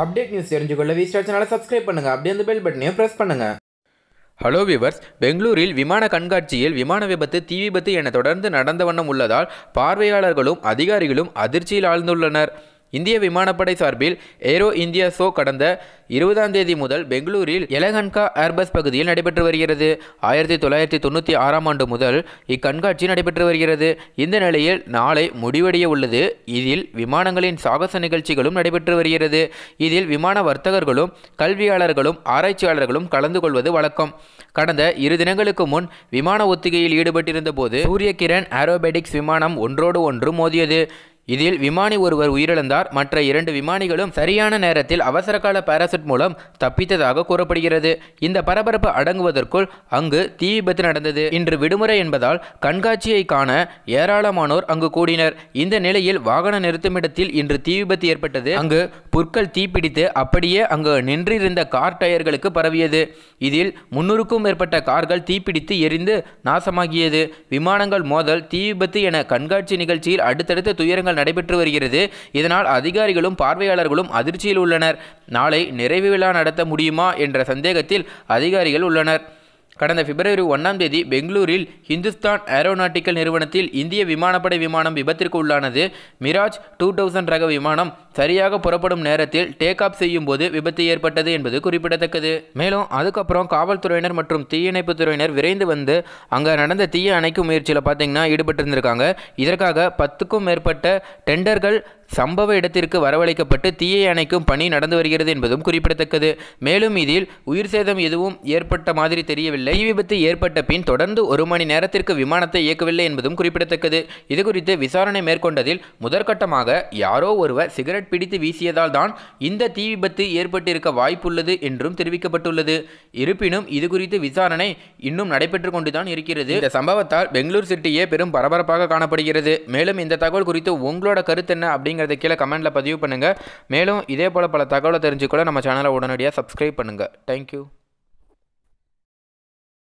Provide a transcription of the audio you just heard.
Update news தெரிஞ்சுக்கொள்ள V star சேனலை subscribe பண்ணுங்கள் அப்படியே அந்த பெல் பட்டனையும் ப்ரெஸ் பண்ணுங்கள் ஹலோ விவர்ஸ் பெங்களூரில் விமான கண்காட்சியில் விமான விபத்து தீ விபத்து என தொடர்ந்து நடந்த வண்ணம் உள்ளதால் பார்வையாளர்களும் அதிகாரிகளும் அதிர்ச்சியில் ஆழ்ந்துள்ளனர். இந்திய விமானப்படை சார்பில் ஏரோ இந்தியா ஷோ கடந்த இருபதாம் தேதி முதல் பெங்களூரில் எலகன்கா ஏர்பஸ் பகுதியில் நடைபெற்று வருகிறது. ஆயிரத்தி தொள்ளாயிரத்தி தொண்ணூற்றி ஆறாம் ஆண்டு முதல் இக்கண்காட்சி நடைபெற்று வருகிறது. இந்த நிலையில் நாளை முடிவடைய உள்ளது. இதில் விமானங்களின் சாகச நிகழ்ச்சிகளும் நடைபெற்று வருகிறது. இதில் விமான வர்த்தகர்களும் கல்வியாளர்களும் ஆராய்ச்சியாளர்களும் கலந்து கொள்வது வழக்கம். கடந்த இரு தினங்களுக்கு முன் விமான ஒத்திகையில் ஈடுபட்டிருந்த போது சூரிய கிரண் விமானம் ஒன்றோடு ஒன்று மோதியது. இதில் விமானி ஒருவர் உயிரிழந்தார். மற்ற இரண்டு விமானிகளும் சரியான நேரத்தில் அவசரகால பாராசூட் மூலம் தப்பித்ததாக கூறப்படுகிறது. இந்த பரபரப்பு அடங்குவதற்குள் அங்கு தீ விபத்து நடந்தது. இன்று விடுமுறை என்பதால் கண்காட்சியை காண ஏராளமானோர் அங்கு கூடினர். இந்த நிலையில் வாகன நிறுத்துமிடத்தில் இன்று தீ விபத்து ஏற்பட்டது. அங்கு புற்கள் தீப்பிடித்து அப்படியே அங்கு நின்றிருந்த கார் டயர்களுக்கு பரவியது. இதில் முன்னூறுக்கும் மேற்பட்ட கார்கள் தீப்பிடித்து எரிந்து நாசமாகியது. விமானங்கள் மோதல் தீ விபத்து என கண்காட்சி நிகழ்ச்சியில் அடுத்தடுத்த துயரங்கள் நடைபெற்று வருகிறது. இதனால் அதிகாரிகளும் பார்வையாளர்களும் அதிர்ச்சியில் உள்ளனர். நாளை நிறைவு விழா நடத்த முடியுமா என்ற சந்தேகத்தில் அதிகாரிகள் உள்ளனர். கடந்த பிப்ரவரி ஒன்றாம் தேதி பெங்களூரில் ஹிந்துஸ்தான் ஏரோநாட்டிக்கல் நிறுவனத்தில் இந்திய விமானப்படை விமானம் விபத்திற்கு உள்ளானது. மிராஜ் டூ தௌசண்ட் ரக விமானம் சரியாக புறப்படும் நேரத்தில் டேக் ஆஃப் செய்யும் போது விபத்து ஏற்பட்டது என்பது குறிப்பிடத்தக்கது. மேலும் அதுக்கப்புறம் காவல்துறையினர் மற்றும் தீயணைப்பு துறையினர் விரைந்து வந்து அங்கே நடந்த தீய அணைக்கும் முயற்சியில் பார்த்தீங்கன்னா ஈடுபட்டிருந்திருக்காங்க. இதற்காக பத்துக்கும் மேற்பட்ட டெண்டர்கள் சம்பவ இடத்திற்கு வரவழைக்கப்பட்டு தீயை அணைக்கும் பணி நடந்து வருகிறது என்பதும் குறிப்பிடத்தக்கது. மேலும் இதில் உயிர் சேதம் எதுவும் ஏற்பட்ட மாதிரி தெரியவில்லை. தீ விபத்து ஏற்பட்ட பின் தொடர்ந்து ஒரு மணி நேரத்திற்கு விமானத்தை இயக்கவில்லை என்பதும் குறிப்பிடத்தக்கது. இதுகுறித்து விசாரணை மேற்கொண்டதில் முதற்கட்டமாக யாரோ ஒருவர் சிகரெட் பிடித்து வீசியதால் தான் இந்த தீ விபத்து ஏற்பட்டிருக்க வாய்ப்புள்ளது என்றும் தெரிவிக்கப்பட்டுள்ளது. இருப்பினும் இதுகுறித்து விசாரணை இன்னும் நடைபெற்று கொண்டுதான் இருக்கிறது. இந்த சம்பவத்தால் பெங்களூர் சிட்டியே பெரும் பரபரப்பாக காணப்படுகிறது. மேலும் இந்த தகவல் குறித்து உங்களோட கருத்து என்ன அப்படிங்கிறத கீழே கமெண்ட்டில் பதிவு பண்ணுங்கள் மேலும் இதே போல் பல தகவலை தெரிஞ்சுக்கொள்ள நம்ம சேனலை உடனடியாக சப்ஸ்கிரைப் பண்ணுங்கள் தேங்க்யூ